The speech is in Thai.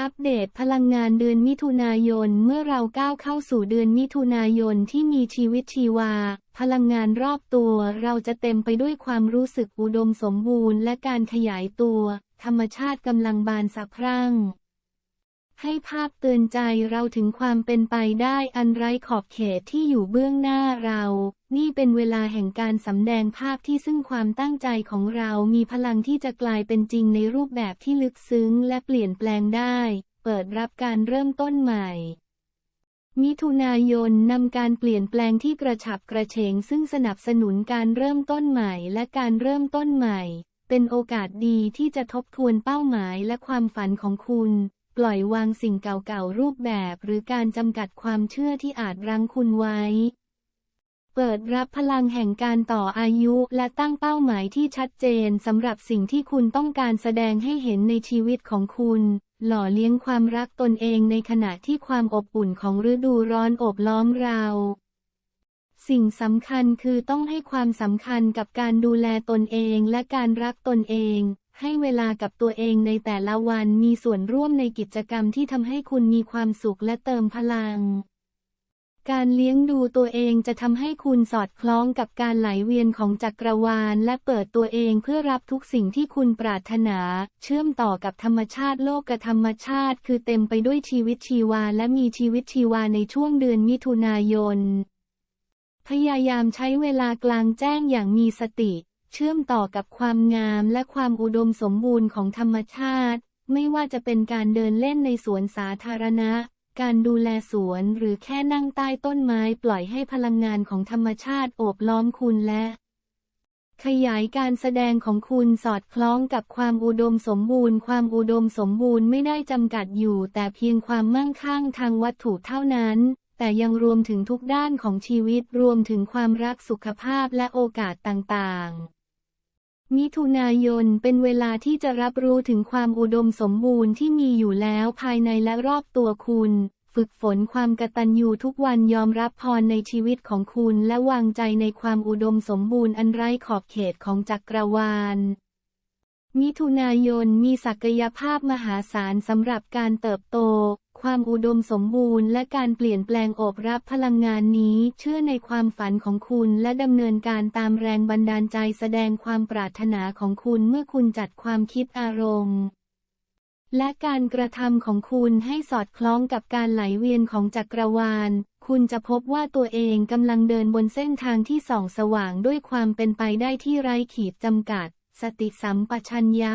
อัปเดตพลังงานเดือนมิถุนายนเมื่อเราก้าวเข้าสู่เดือนมิถุนายนที่มีชีวิตชีวา พลังงานรอบตัวเราจะเต็มไปด้วยความรู้สึกอุดมสมบูรณ์และการขยายตัว ธรรมชาติกำลังบานสะพรั่ง ให้ภาพเตือนใจเราถึงความเป็นไปได้อันไร้ขอบเขตที่อยู่เบื้องหน้าเรา นี่เป็นเวลาแห่งการสำแดงภาพที่ซึ่งความตั้งใจของเรามีพลังที่จะกลายเป็นจริงในรูปแบบที่ลึกซึ้งและเปลี่ยนแปลงได้ เปิดรับการเริ่มต้นใหม่ มิถุนายนนำการเปลี่ยนแปลงที่กระฉับกระเฉงซึ่งสนับสนุนการเริ่มต้นใหม่และการเริ่มต้นใหม่ เป็นโอกาสดีที่จะทบทวนเป้าหมายและความฝันของคุณ ปล่อยวางสิ่งเก่าๆรูปแบบหรือการจำกัดความเชื่อที่อาจรั้งคุณไว้ เปิดรับพลังแห่งการต่ออายุและตั้งเป้าหมายที่ชัดเจนสำหรับสิ่งที่คุณต้องการแสดงให้เห็นในชีวิตของคุณ หล่อเลี้ยงความรักตนเองในขณะที่ความอบอุ่นของฤดูร้อนโอบล้อมเราสิ่งสำคัญคือต้องให้ความสำคัญกับการดูแลตนเองและการรักตนเอง ให้เวลากับตัวเองในแต่ละวันมีส่วนร่วมในกิจกรรมที่ทำให้คุณมีความสุขและเติมพลัง การเลี้ยงดูตัวเองจะทำให้คุณสอดคล้องกับการไหลเวียนของจักรวาล และเปิดตัวเองเพื่อรับทุกสิ่งที่คุณปรารถนา เชื่อมต่อกับธรรมชาติโลกกับธรรมชาติ คือเต็มไปด้วยชีวิตชีวาและมีชีวิตชีวาในช่วงเดือนมิถุนายน พยายามใช้เวลากลางแจ้งอย่างมีสติ เชื่อมต่อกับความงามและความอุดมสมบูรณ์ของธรรมชาติ ไม่ว่าจะเป็นการเดินเล่นในสวนสาธารณะ การดูแลสวนหรือแค่นั่งใต้ต้นไม้ปล่อยให้พลังงานของธรรมชาติโอบล้อมคุณและ ขยายการแสดงของคุณสอดคล้องกับความอุดมสมบูรณ์ ความอุดมสมบูรณ์ไม่ได้จำกัดอยู่ แต่เพียงความมั่งคั่งทางวัตถุเท่านั้นแต่ยังรวมถึงทุกด้านของชีวิตรวมถึงความรักสุขภาพและโอกาสต่างๆ มิถุนายนเป็นเวลาที่จะรับรู้ถึงความอุดมสมบูรณ์ที่มีอยู่แล้วภายในและรอบตัวคุณ ฝึกฝนความกตัญญูทุกวันยอมรับพรในชีวิตของคุณและวางใจในความอุดมสมบูรณ์อันไร้ขอบเขตของจักรวาล มิถุนายนมีศักยภาพมหาศาลสำหรับการเติบโต ความอุดมสมบูรณ์และการเปลี่ยนแปลงโอบรับพลังงานนี้ เชื่อในความฝันของคุณและดำเนินการตามแรงบันดาลใจแสดงความปรารถนาของคุณเมื่อคุณจัดความคิดอารมณ์ และการกระทำของคุณให้สอดคล้องกับการไหลเวียนของจักรวาล คุณจะพบว่าตัวเองกำลังเดินบนเส้นทางที่ส่องสว่างด้วยความเป็นไปได้ที่ไร้ขีดจำกัด สติสัมปชัญญะ